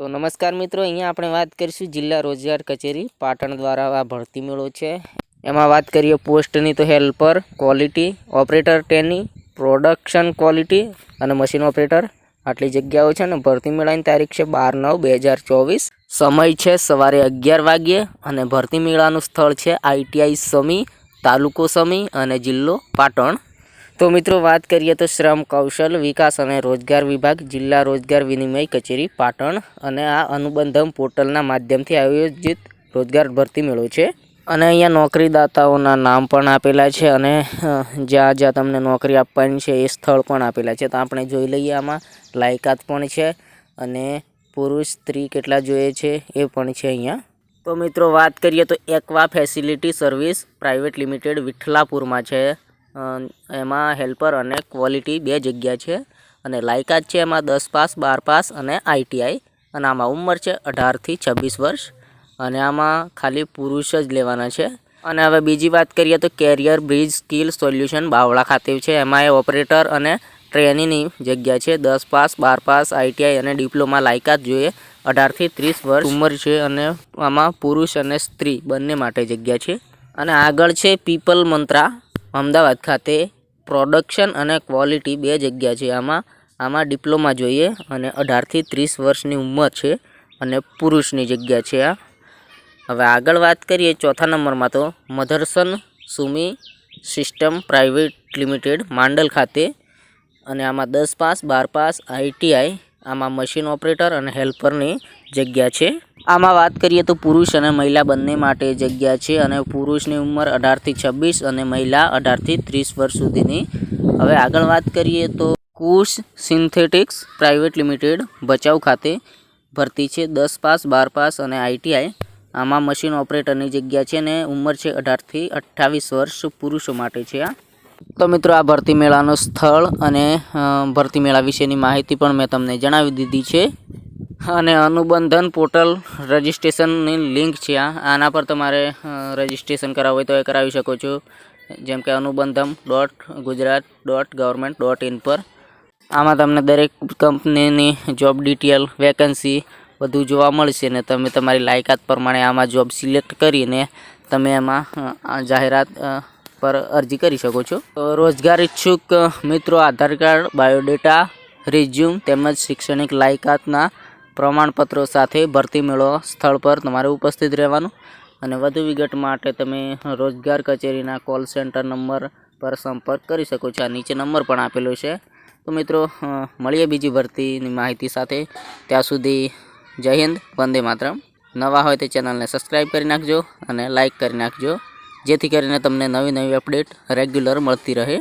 તો નમસ્કાર મિત્રો, અહીંયા આપણે વાત કરીશું જિલ્લા રોજગાર કચેરી, પાટણ દ્વારા આ ભરતી મેળો છે. એમાં વાત કરીએ પોસ્ટની તો હેલ્પર, ક્વોલિટી, ઓપરેટર ટેની પ્રોડક્શન ક્વોલિટી અને મશીન ઓપરેટર. આટલી જગ્યાઓ છે ને, ભરતી મેળાની તારીખ છે બાર નવ બે હજાર ચોવીસ. સમય છે સવારે અગિયાર વાગ્યે અને ભરતી મેળાનું સ્થળ છે આઈટીઆઈ સમી, તાલુકો સમી અને જિલ્લો પાટણ. તો મિત્રો વાત કરીએ તો શ્રમ, કૌશલ, વિકાસ અને રોજગાર વિભાગ, જિલ્લા રોજગાર વિનિમય કચેરી, પાટણ અને આ અનુબંધમ પોર્ટલના માધ્યમથી આયોજિત રોજગાર ભરતી મેળો છે. અને અહીંયા નોકરીદાતાઓના નામ પણ આપેલા છે અને જ્યાં જ્યાં તમને નોકરી આપવાની છે એ સ્થળ પણ આપેલા છે. તો આપણે જોઈ લઈએ આમાં લાયકાત પણ છે અને પુરુષ, સ્ત્રી કેટલા જોઈએ છે એ પણ છે અહીંયા. તો મિત્રો વાત કરીએ તો એકવા ફેસિલિટી સર્વિસ પ્રાઇવેટ લિમિટેડ વિઠ્ઠલાપુરમાં છે. એમાં હેલ્પર અને ક્વોલિટી બે જગ્યા છે અને લાયકાત છે એમાં દસ પાસ, બાર પાસ અને આઈટીઆઈ અને આમાં ઉંમર છે અઢારથી છવ્વીસ વર્ષ અને આમાં ખાલી પુરુષ જ લેવાના છે. અને હવે બીજી વાત કરીએ તો career, bridge, skill, solution Bavla ખાતે છે. એમાં એ ઓપરેટર અને ટ્રેનીની જગ્યા છે. દસ પાસ, બાર પાસ આઈટીઆઈ અને ડિપ્લોમા લાયકાત જોઈએ. અઢારથી ત્રીસ વર્ષ ઉંમર છે અને આમાં પુરુષ અને સ્ત્રી બંને માટે જગ્યા છે. અને આગળ છે પીપલ મંત્રા. અમદાવાદ ખાતે પ્રોડક્શન અને ક્વોલિટી બે જગ્યા છે. આમાં આમાં ડિપ્લોમા જોઈએ અને અઢારથી ત્રીસ વર્ષની ઉંમર છે અને પુરુષની જગ્યા છે આ. હવે આગળ વાત કરીએ ચોથા નંબરમાં તો Motherson Sumi system private limited Mandal ખાતે અને આમાં દસ પાસ, બાર પાસ આઈટીઆઈ આમાં મશીન ઓપરેટર અને હેલ્પરની જગ્યા છે. આમાં વાત કરીએ તો પુરુષ અને મહિલા બંને માટે જગ્યા છે અને પુરુષની ઉંમર અઢારથી છવ્વીસ અને મહિલા અઢારથી ત્રીસ વર્ષ સુધીની. હવે આગળ વાત કરીએ તો Kush synthetics private limited Bhachau ખાતે ભરતી છે. દસ પાસ, બાર પાસ અને આઈટીઆઈ આમાં મશીન ઓપરેટરની જગ્યા છે ને ઉંમર છે અઢારથી અઠ્ઠાવીસ વર્ષ પુરુષો માટે છે આ. તો મિત્રો આ ભરતી મેળાનું સ્થળ અને ભરતી મેળા વિશેની માહિતી પણ મેં તમને જણાવી દીધી છે. અને અનુબંધન પોર્ટલ રજિસ્ટ્રેશનની લિંક છે આ. આના પર તમારે રજિસ્ટ્રેશન કરાવવું હોય તો એ કરાવી શકો છો. જેમ કે Anubandham dot Gujarat dot government dot in પર. આમાં તમને દરેક કંપનીની જોબ ડિટેલ, વેકન્સી બધું જોવા મળશે ને તમે તમારી લાયકાત પ્રમાણે આમાં જોબ સિલેક્ટ કરીને તમે એમાં જાહેરાત પર અરજી કરી શકો છો. રોજગાર ઈચ્છુક મિત્રો, આધાર કાર્ડ, બાયોડેટા, રિઝ્યુમ તેમજ શૈક્ષણિક લાયકાતના પ્રમાણપત્રો સાથે ભરતી મેળો સ્થળ પર તમારે ઉપસ્થિત રહેવાનું. અને વધુ વિગત માટે તમે રોજગાર કચેરીના કોલ સેન્ટર નંબર પર સંપર્ક કરી શકો છો. આ નીચે નંબર પણ આપેલો છે. તો મિત્રો મળીએ બીજી ભરતીની માહિતી સાથે. ત્યાં સુધી જય હિન્દ, વંદે માતરમ. નવા હોય તે ચેનલને સબસ્ક્રાઈબ કરી નાખજો અને લાઈક કરી નાખજો. જેથી કરીને તમને નવી નવી અપડેટ રેગ્યુલર મળતી રહે.